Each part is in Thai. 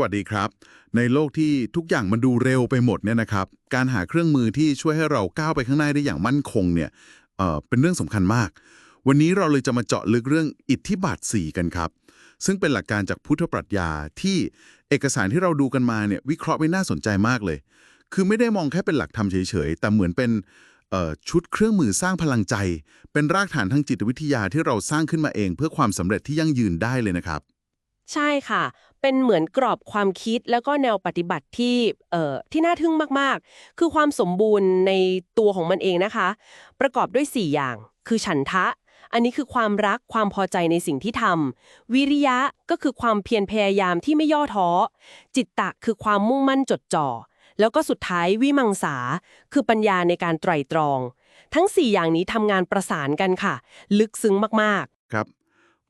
วัสดีครับ ในโลกที่ทุกอย่างมันดูเร็วไปหมดเนี่ยนะครับ การหาเครื่องมือที่ช่วยให้เราก้าวไปข้างหน้าได้อย่างมั่นคงเนี่ยเเป็นเรื่องสำคัญมาก วันนี้เราเลยจะมาเจาะลึกเรื่องอิทธิบาท4กันครับ ซึ่งเป็นหลักการจากพุทธปรัชญาที่เอกสารที่เราดูกันมาเนี่ยวิเคราะห์ไว้น่าสนใจมากเลย คือไม่ได้มองแค่เป็นหลักธรรมเฉยๆ แต่เหมือนเป็นชุดเครื่องมือสร้างพลังใจ เป็นรากฐานทางจิตวิทยาที่เราสร้างขึ้นมาเอง เพื่อความสำเร็จที่ยั่งยืนได้เลยนะครับ ใช่ค่ะ เป็นเหมือนกรอบความคิดแล้วก็แนวปฏิบัติที่เอ่อที่น่าทึ่งมากๆ คือความสมบูรณ์ในตัวของมันเองนะคะ ประกอบด้วย 4 อย่าง คือฉันทะ อันนี้คือความรักความพอใจในสิ่งที่ทำวิริยะก็คือความเพียรพยายามที่ไม่ย่อท้อ จิตตะคือความมุ่งมั่นจดจ่อ แล้วก็สุดท้ายวิมังสา คือปัญญาในการไตร่ตรอง ทั้ง 4 อย่างนี้ทำงานประสานกันค่ะ ลึกซึ้งมากๆ ครับ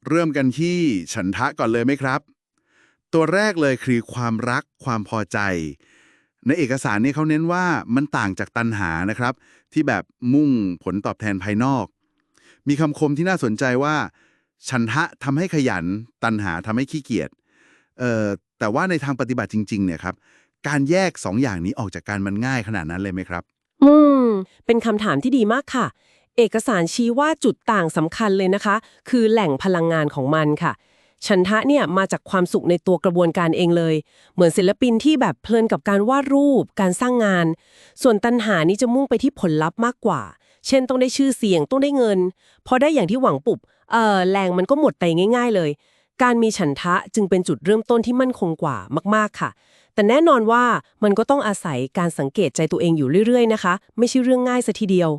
เริ่มกันที่ฉันทะก่อนเลยไหมครับ ตัวแรกเลยคือความรักความพอใจ ในเอกสารนี้เขาเน้นว่ามันต่างจากตัณหานะครับ ที่แบบมุ่งผลตอบแทนภายนอก มีคำคมที่น่าสนใจว่า ฉันทะทำให้ขยัน ตัณหาทำให้ขี้เกียจเอ่อแต่ว่าในทางปฏิบัติจริง ๆ เนี่ยครับ การแยกสองอย่างนี้ออกจากกันมันง่ายขนาดนั้นเลยไหมครับ อืม เป็นคำถามที่ดีมากค่ะ เอกสารชี้ว่าจุดต่างสำคัญเลยนะคะ คือแหล่งพลังงานของมันค่ะ ฉันทะเนี่ยมาจากความสุขในตัวกระบวนการเองเลย เหมือนศิลปินที่แบบเพลินกับการวาดรูป การสร้างงาน ส่วนตัณหานี่จะมุ่งไปที่ผลลัพธ์มากกว่า เช่นต้องได้ชื่อเสียงต้องได้เงิน พอได้อย่างที่หวังปุบเออแรงมันก็หมดไปง่าย ๆเลย การมีฉันทะจึงเป็นจุดเริ่มต้นที่มั่นคงกว่ามากๆค่ะ แต่แน่นอนว่ามันก็ต้องอาศัยการสังเกตใจตัวเองอยู่เรื่อยๆนะคะ ไม่ใช่เรื่องง่ายซะทีเดียว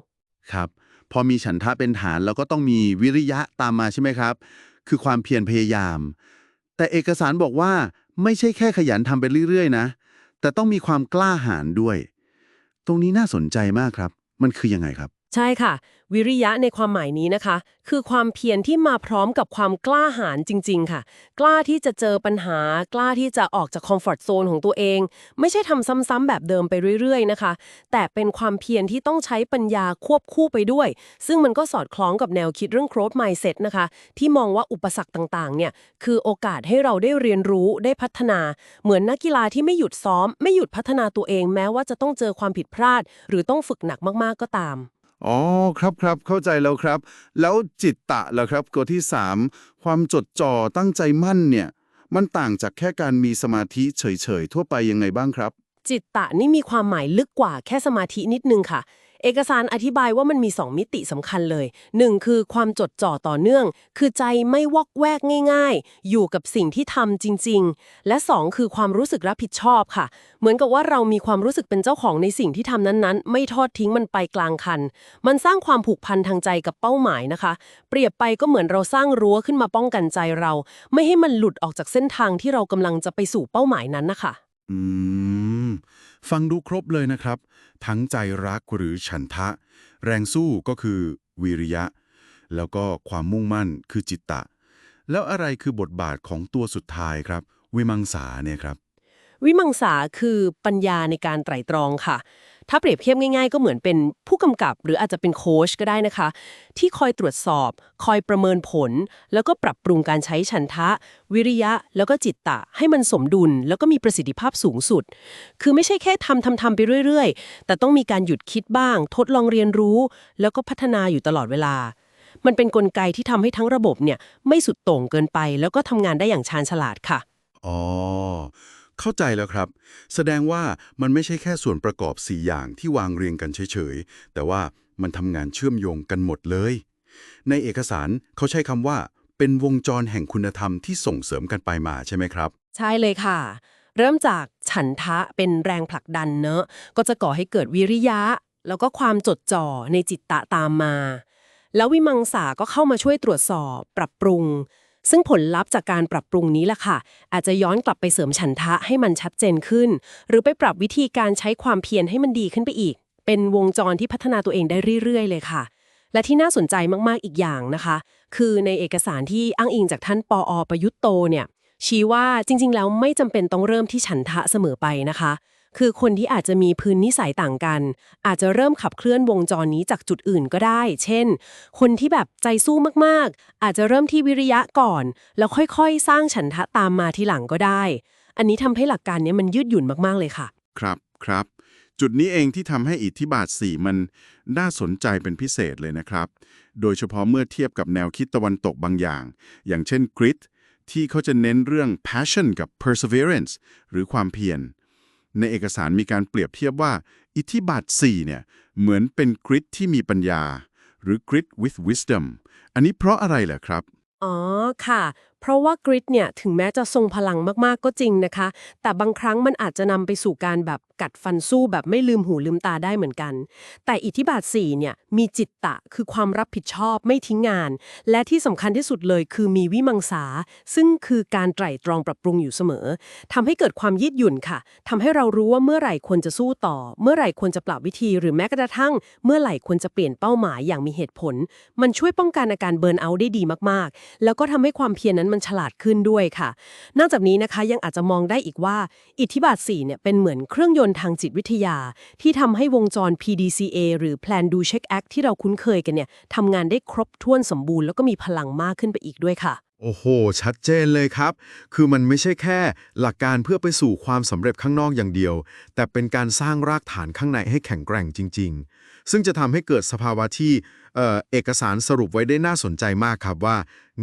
ครับ พอมีฉันทะเป็นฐานแล้วก็ต้องมีวิริยะตามมาใช่ไหมครับ คือความเพียรพยายาม แต่เอกสารบอกว่าไม่ใช่แค่ขยันทำไปเรื่อยๆนะ แต่ต้องมีความกล้าหาญด้วย ตรงนี้น่าสนใจมากครับ มันคือยังไงครับ ใช่ค่ะ วิริยะในความหมายนี้นะคะ คือความเพียรที่มาพร้อมกับความกล้าหาญจริง ๆ ค่ะ กล้าที่จะเจอปัญหา กล้าที่จะออกจากคอมฟอร์ทโซนของตัวเอง ไม่ใช่ทำซ้ำๆแบบเดิมไปเรื่อย ๆ นะคะ แต่เป็นความเพียรที่ต้องใช้ปัญญาควบคู่ไปด้วย ซึ่งมันก็สอดคล้องกับแนวคิดเรื่อง growth mindset นะคะ ที่มองว่าอุปสรรคต่างๆ เนี่ยคือโอกาสให้เราได้เรียนรู้ได้พัฒนา เหมือนนักกีฬาที่ไม่หยุดซ้อม ไม่หยุดพัฒนาตัวเอง แม้ว่าจะต้องเจอความผิดพลาด หรือต้องฝึกหนักมากๆก็ตาม อ๋อครับครับเข้าใจแล้วครับ แล้วจิตตะล่ะครับตัวที่ 3 ความจดจ่อตั้งใจมั่นเนี่ย มันต่างจากแค่การมีสมาธิเฉยๆ ทั่วไปยังไงบ้างครับ จิตตะนี่มีความหมายลึกกว่าแค่สมาธินิดนึงค่ะ เอกสารอธิบายว่ามันมี 2 มิติสำคัญเลย 1. คือความจดจ่อต่อเนื่อง คือใจไม่วอกแวกง่าย ๆ อยู่กับสิ่งที่ทำจริง ๆ และ 2 คือความรู้สึกรับผิดชอบค่ะ เหมือนกับว่าเรามีความรู้สึกเป็นเจ้าของในสิ่งที่ทำนั้นๆ ไม่ทอดทิ้งมันไปกลางคัน มันสร้างความผูกพันทางใจกับเป้าหมายนะคะ เปรียบไปก็เหมือนเราสร้างรั้วขึ้นมาป้องกันใจเรา ไม่ให้มันหลุดออกจากเส้นทางที่เรากำลังจะไปสู่เป้าหมายนั้นนะคะอืม ฟังดูครบเลยนะครับ ทั้งใจรักหรือฉันทะ แรงสู้ก็คือวิริยะ แล้วก็ความมุ่งมั่นคือจิตตะ แล้วอะไรคือบทบาทของตัวสุดท้ายครับ วิมังสาเนี่ยครับ วิมังสาคือปัญญาในการไตร่ตรองค่ะ ถ้าเปรียบเทียบง่ายๆ ก็เหมือนเป็นผู้กำกับ หรืออาจจะเป็นโค้ชก็ได้นะคะ ที่คอยตรวจสอบ คอยประเมินผล แล้วก็ปรับปรุงการใช้ฉันทะ วิริยะ แล้วก็จิตตะ ให้มันสมดุล แล้วก็มีประสิทธิภาพสูงสุด คือไม่ใช่แค่ทำทำทำไปเรื่อยๆ แต่ต้องมีการหยุดคิดบ้าง ทดลองเรียนรู้ แล้วก็พัฒนาอยู่ตลอดเวลา มันเป็นนกลไกที่ทำให้ทั้งระบบเนี่ยไม่สุดโต่งเกินไป แล้วก็ทำงานได้อย่างชาญฉลาดค่ะอ๋อ เข้าใจแล้วครับ แสดงว่ามันไม่ใช่แค่ส่วนประกอบ 4 อย่างที่วางเรียงกันเฉยๆ แต่ว่ามันทำงานเชื่อมโยงกันหมดเลย ในเอกสารเขาใช้คำว่า เป็นวงจรแห่งคุณธรรมที่ส่งเสริมกันไปมาใช่ไหมครับ ใช่เลยค่ะ เริ่มจากฉันทะเป็นแรงผลักดันเนอะก็จะก่อให้เกิดวิริยะ แล้วก็ความจดจ่อในจิตตะตามมา แล้ววิมังสาก็เข้ามาช่วยตรวจสอบ ปรับปรุง ซึ่งผลลัพธ์จากการปรับปรุงนี้แหละค่ะ อาจจะย้อนกลับไปเสริมฉันทะให้มันชัดเจนขึ้น หรือไปปรับวิธีการใช้ความเพียรให้มันดีขึ้นไปอีก เป็นวงจรที่พัฒนาตัวเองได้เรื่อย ๆ เลยค่ะ และที่น่าสนใจมากๆอีกอย่างนะคะ คือในเอกสารที่อ้างอิงจากท่านปออประยุทธ์โตเนี่ยชี้ว่าจริง ๆ แล้วไม่จำเป็นต้องเริ่มที่ฉันทะเสมอไปนะคะ คือคนที่อาจจะมีพื้นนิสัยต่างกัน อาจจะเริ่มขับเคลื่อนวงจรนี้จากจุดอื่นก็ได้ เช่น คนที่แบบใจสู้มากๆ อาจจะเริ่มที่วิริยะก่อน แล้วค่อยๆ สร้างฉันทะตามมาทีหลังก็ได้ อันนี้ทำให้หลักการนี้มันยืดหยุ่นมาก ๆ เลยค่ะ ครับครับ จุดนี้เองที่ทำให้อิทธิบาท 4 มันน่าสนใจเป็นพิเศษเลยนะครับ โดยเฉพาะเมื่อเทียบกับแนวคิดตะวันตกบางอย่าง อย่างเช่น grit ที่เขาจะเน้นเรื่อง passion กับ perseverance หรือความเพียร ในเอกสารมีการเปรียบเทียบว่า อิทธิบาท4เนี่ยเหมือนเป็นกริดที่มีปัญญา หรือกริด with wisdom อันนี้เพราะอะไรเหรอครับ อ๋อค่ะ ราะว่ากริดเนี่ยถึงแม้จะทรงพลังมากๆก็จริงนะคะ แต่บางครั้งมันอาจจะนำไปสู่การแบบกัดฟันสู้แบบไม่ลืมหูลืมตาได้เหมือนกัน แต่อิทธิบาท4เนี่ยมีจิตตะคือความรับผิดชอบไม่ทิ้งงาน และที่สำคัญที่สุดเลยคือมีวิมังสา ซึ่งคือการไตร่ตรองปรับปรุงอยู่เสมอทำให้เกิดความยืดหยุ่นค่ะทำให้เรารู้ว่าเมื่อไหร่ควรจะสู้ต่อ เมื่อไหร่ควรจะปรับวิธีหรือแม้กระทั่ง เมื่อไหร่ควรจะเปลี่ยนเป้าหมายอย่างมีเหตุผล มันช่วยป้องกันอาการเบิร์นเอาท์ได้ดีมากๆ แล้วก็ทำให้ความเพียรนั้นมันฉลาดขึ้นด้วยค่ะ นอกจากนี้นะคะยังอาจจะมองได้อีกว่า อิทธิบาท4เนี่ยเป็นเหมือนเครื่องยนต์ทางจิตวิทยา ที่ทำให้วงจร PDCA หรือ Plan Do Check Act ที่เราคุ้นเคยกันเนี่ยทำงานได้ครบถ้วนสมบูรณ์แล้วก็มีพลังมากขึ้นไปอีกด้วยค่ะโอ้โห ชัดเจนเลยครับ คือมันไม่ใช่แค่หลักการเพื่อไปสู่ความสำเร็จข้างนอกอย่างเดียว แต่เป็นการสร้างรากฐานข้างในให้แข็งแกร่งจริง ๆ ซึ่งจะทำให้เกิดสภาวะที่เออเอกสารสรุปไว้ได้น่าสนใจมากครับว่า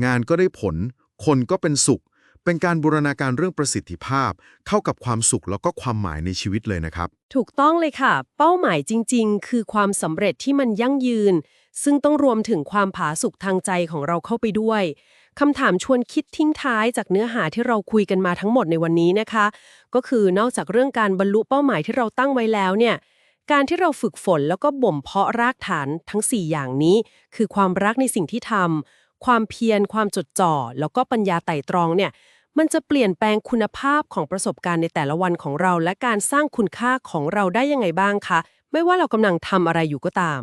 งานก็ได้ผล คนก็เป็นสุข เป็นการบูรณาการเรื่องประสิทธิภาพ เข้ากับความสุขแล้วก็ความหมายในชีวิตเลยนะครับ ถูกต้องเลยค่ะ เป้าหมายจริง ๆ คือความสำเร็จที่มันยั่งยืน ซึ่งต้องรวมถึงความผาสุกทางใจของเราเข้าไปด้วยคำถามชวนคิดทิ้งท้ายจากเนื้อหาที่เราคุยกันมาทั้งหมดในวันนี้นะคะ ก็คือนอกจากเรื่องการบรรลุเป้าหมายที่เราตั้งไว้แล้วเนี่ยการที่เราฝึกฝนแล้วก็บ่มเพาะรากฐานทั้ง 4 อย่างนี้ คือความรักในสิ่งที่ทำ ความเพียร ความจดจ่อ แล้วก็ปัญญาไต่ตรองเนี่ย มันจะเปลี่ยนแปลงคุณภาพของประสบการณ์ในแต่ละวันของเรา และการสร้างคุณค่าของเราได้ยังไงบ้างคะ ไม่ว่าเรากำลังทำอะไรอยู่ก็ตาม